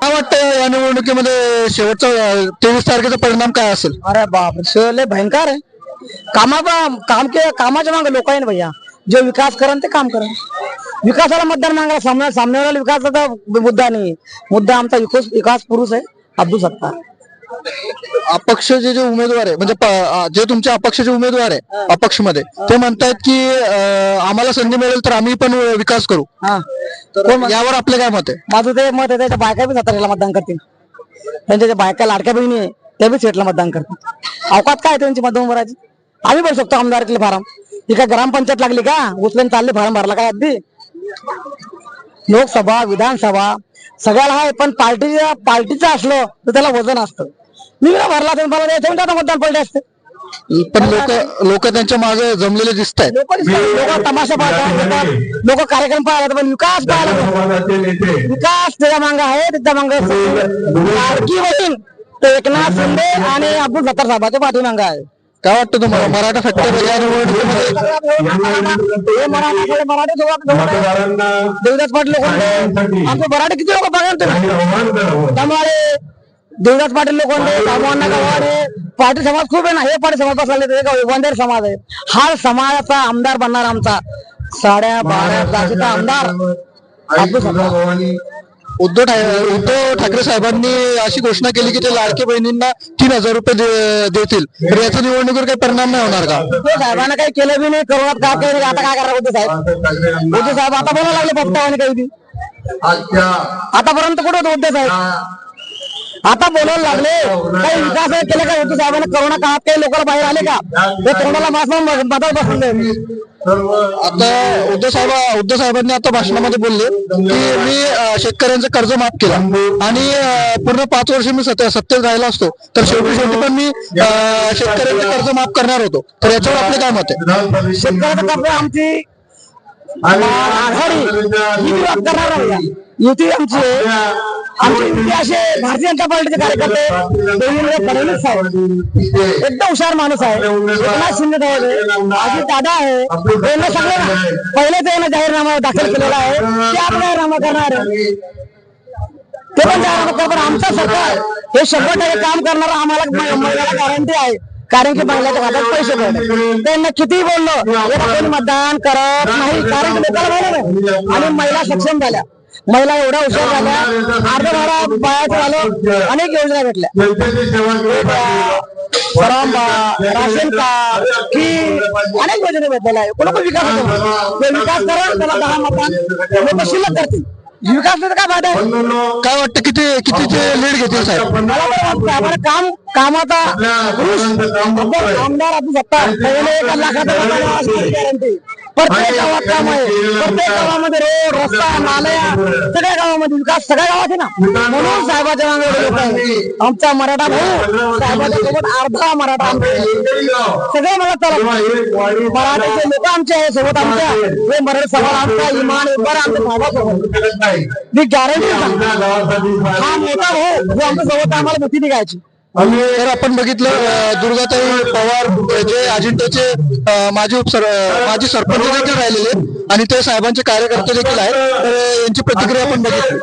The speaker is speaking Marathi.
काय वाटतं या निवडणुकीमध्ये शेवटचा तेवीस तारखेचा परिणाम काय असेल? अरे बाप रे लय भयंकर आहे. कामा काम के कामाच्या मागे लोक आहे ना भैया. जे विकास करण ते काम करण. विकासाला मतदान मागायला सामने सामनेवाला विकासाचा मुद्दा नाही. मुद्दा आमचा विकास विकास पुरुष आहे अब्दुल सत्तार. अपक्ष जे जे उमेदवार आहे म्हणजे प- जे तुमचे अपक्षचे उमेदवार आहे अपक्षमध्ये ते म्हणतायत की अं, आम्हाला संधी मिळेल तर आम्ही पण विकास करू. हा. तर यावर आपलं काय मत आहे? माझं ते मत आहे त्याच्या बायका बी सत्तारेला मतदान करतील. त्यांच्या ज्या बायका लाडक्या बहिणी आहे त्या बी सेटला मतदान करतील. अवकात काय त्यांची मतदान भरायची? आम्ही भरू शकतो आमदार फार्म. ही काय ग्रामपंचायत लागली का? उचलून चालले फार्म भरला काय अगदी? लोकसभा विधानसभा सगळ्याला आहे पण पार्टीच्या पार्टीचं असलं तर त्याला वजन असतं. मी जर भरला तर मला द्यायचं म्हणजे आता मतदान पडले असते. पण लोक लोक त्यांच्या मागे जमलेले दिसत आहेत लोक तमाशा पाहतात लोक कार्यक्रम पाहतात पण विकास पाहायला. विकास त्याच्या मांग आहे त्याच्या मांग लाडकी बहीण ते एकनाथ शिंदे आणि अब्दुल सत्तार साहेबाच्या पाठीमांग आहे. काय वाटतं तुम्हाला? मराठा फॅक्टर या हे देवदास पाटील आमचे मराठी किती लोक बघा ना तुम्ही त्यामुळे देवदास पाटील दामोहन्ना गव्हाणे पाटील समाज खूप आहे ना? हे पाटील समाज बसले वंदेर समाज आहे. हा समाजाचा आमदार बनणार आमचा. साड्या बारा जातीचा आमदार. उद्धव ठाकरे उद्धव ठाकरे साहेबांनी अशी घोषणा केली की ते लाडके बहिणींना तीन हजार रुपये दे- देतील. तर याचा निवडणुकीवर काही परिणाम नाही होणार का? उद्धव साहेबांना काही केलं बी नाही करोनात काय केलं नाही, आता काय करणार उद्धव साहेब? उद्धव साहेब आता बोलायला लागले पप्पावाने काही बी. आतापर्यंत कुठे होते उद्धव साहेब? आता बोलायला लागले. काही विकास केले का? उद्धव साहेबांना करोना काळात काही लोकांना बाहेर आले का? ते करोनाला मास्क मदत बसले आता उद्धव साहेब उद्धव साहेबांनी आता भाषणामध्ये बोलले की मी शेतकऱ्यांचं कर्ज माफ केलं. आणि पूर्ण पाच वर्ष मी सत्य सत्तेत राहिला असतो. तर शेवटी शेवटी पण मी शेतकऱ्यांचं कर्ज माफ करणार होतो. तर याच्यावर आपले काय मत आहे? शेतकऱ्याचं कर्ज आमची आघाडी ही करणार युती आमची. आमची असे भारतीय जनता पार्टीचे कार्यकर्ते देवेंद्र फडणवीस साहेब. एकदम हुशार माणूस आहे. एकनाथ शिंदे साहेब आहे. दादा आहे. त्यांना सगळे पहिले ते जाहीरनामा दाखल केलेला आहे. ते आपण जाहीरनामा करणार आहे. ते पण जाहीरनामा करणार. पण आमचं सरकार हे शंभर टक्के काम करणार आम्हाला महिलाला गॅरंटी आहे. कारण की महिलाच्या हातात पैसे पडले त्यांना किती बोललो कोणी मतदान करत नाही. कारण की लोकांना आणि महिला सक्षम झाल्या. महिला एवढ्या हुशार झाल्या अर्ध भाडा बायाचं झालं अनेक योजना भेटल्या. राशन कार्ड की अनेक योजना भेटलेल्या आहे कोणा पण विकास होतो? विकास करा त्याला दहा मतदान लोक शिल्लक करतील. विकास नाही तर काय फायदा आहे? काय वाटतं किती कितीचे लीड घेतील साहेब? मला तर वाटतं आम्हाला काम कामाचा पुरुष अब्दुल आमदार अब्दुल सत्तार पहिले एक लाखाचा गॅरंटी प्रत्येक गावात काम आहे. प्रत्येक गावामध्ये रोड रस्ता नाल्या सगळ्या गावामध्ये विकास सगळ्या गावात आहे ना? म्हणून साहेबाच्या मागे लोक आहेत आमचा मराठा भाऊ साहेबाच्या सोबत अर्धा मराठा. सगळे मला चला मराठीचे लोक आमचे आहे सोबत आमच्या हे मराठी समाज आमचा इमान उभार आमच्या साहेबासोबत मी गॅरंटी हा मोठा भाऊ जो आमच्यासोबत आम्हाला भीती निघायची. तर आपण बघितलं दुर्गाताई पवार जे अजिंठ्याचे माजी उपसर माजी सरपंच देखील राहिलेले आणि ते साहेबांचे कार्यकर्ते देखील आहेत तर यांची प्रतिक्रिया आपण बघितली.